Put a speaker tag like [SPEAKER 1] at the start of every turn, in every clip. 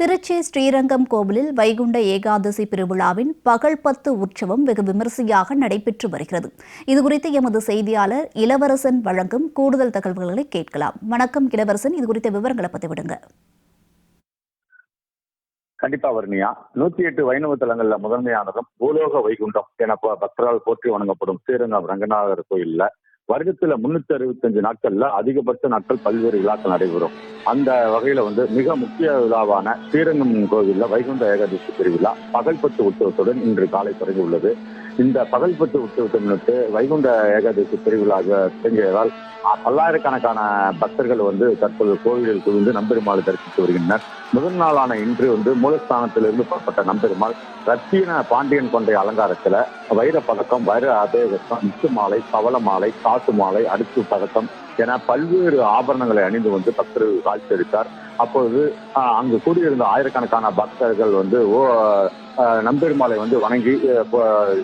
[SPEAKER 1] திருச்சி ஸ்ரீரங்கம் கோவிலில் வைகுண்ட ஏகாதசி பெருவிழாவின் பகல் பத்து உற்சவம் வெகு விமரிசையாக நடைபெற்று வருகிறது. இதுகுறித்து எமது செய்தியாளர் இளவரசன் வழங்கும் கூடுதல் தகவல்களை கேட்கலாம். வணக்கம் இளவரசன். இதுகுறித்த விவரங்களை பதிவிடுங்க.
[SPEAKER 2] கண்டிப்பா வர்ணியா நூத்தி எட்டு வைணவ தலங்கள்ல முதன்மையானதும் பூலோக வைகுண்டம் என ப- பக்தரால் போற்றி வணங்கப்படும் ஸ்ரீரங்கம் ரங்கநாதர் கோயில்ல வருடத்துல முன்னூத்தி அறுபத்தஞ்சு நாட்கள்ல அதிகபட்ச நாட்கள் பல்வேறு விழாக்கள் நடைபெறும். அந்த வகையில வந்து மிக முக்கிய விழாவான ஸ்ரீரங்கம் கோவில்ல வைகுண்ட ஏகாதசி திருவிழா பகல்பட்டு உற்சவத்துடன் இன்று காலை தொடங்கி உள்ளது. இந்த பகல்பட்டு உற்சவத்தை முன்னிட்டு வைகுண்ட ஏகாதசி திருவிழா தொடங்கியதால் பல்லாயிரக்கணக்கான பக்தர்கள் வந்து தற்போது கோவிலில் குவிந்து நம்பெருமாளை தரிசித்து வருகின்றனர். முதல் நாளான இன்று வந்து மூலஸ்தானத்திலிருந்து புறப்பட்ட நம்பெருமாள் ரத்தின பாண்டியன் கொண்டைய அலங்காரத்துல வைர பதக்கம் வைர அபேகம் முத்து மாலை பவள மாலை காசு மாலை அடுக்கு பதக்கம் என பல்வேறு ஆபரணங்களை அணிந்து வந்து பக்தர்கள் காட்சியளித்தார் அப்பொழுது ஆஹ், அங்கு கூடியிருந்த ஆயிரக்கணக்கான பக்தர்கள் வந்து ஓ ஆஹ், நம்பெருமாளை வந்து வணங்கி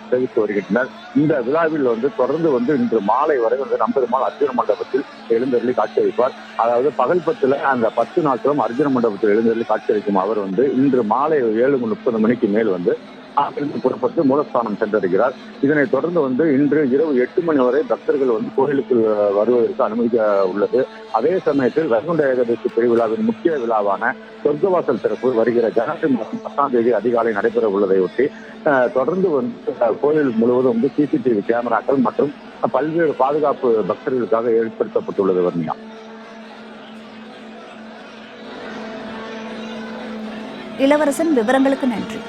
[SPEAKER 2] தெரிவித்து வருகின்றனர். இந்த விழாவில் வந்து தொடர்ந்து வந்து இன்று மாலை வரை வந்து நம்பெருமாள் அர்ஜுன மண்டபத்தில் எழுந்தருளி காட்சியளிப்பார். அதாவது பகல் பத்துல அந்த பத்து நாட்களும் அர்ஜுன மண்டபத்தில் எழுந்தருளி காட்சியளிக்கும் அவர் வந்து இன்று மாலை ஏழு முப்பது மணிக்கு மேல் வந்து அங்கிருந்து புறப்பட்டு மூலஸ்தானம் சென்றடைகிறார். இதனைத் தொடர்ந்து வந்து இன்று இரவு எட்டு மணி வரை பக்தர்கள் வந்து கோயிலுக்கு வருவதற்கு அனுமதிக்க உள்ளது. அதே சமயத்தில் வைகுண்ட ஏகாதசி திருவிழாவின் முக்கிய முக்கிய விழாவான சொர்க்கவாசல் திறப்பு வருகிற ஜனவரி மாதம் பத்தாம் தேதி அதிகாலை நடைபெற உள்ளதை ஒட்டி தொடர்ந்து வந்து கோயில் முழுவதும் வந்து சிசிடிவி கேமராக்கள் மற்றும் பல்வேறு பாதுகாப்பு பக்தர்களுக்காக ஏற்படுத்தப்பட்டுள்ளது வர்ணியா
[SPEAKER 1] இளவரசன் விவரங்களுக்கு நன்றி.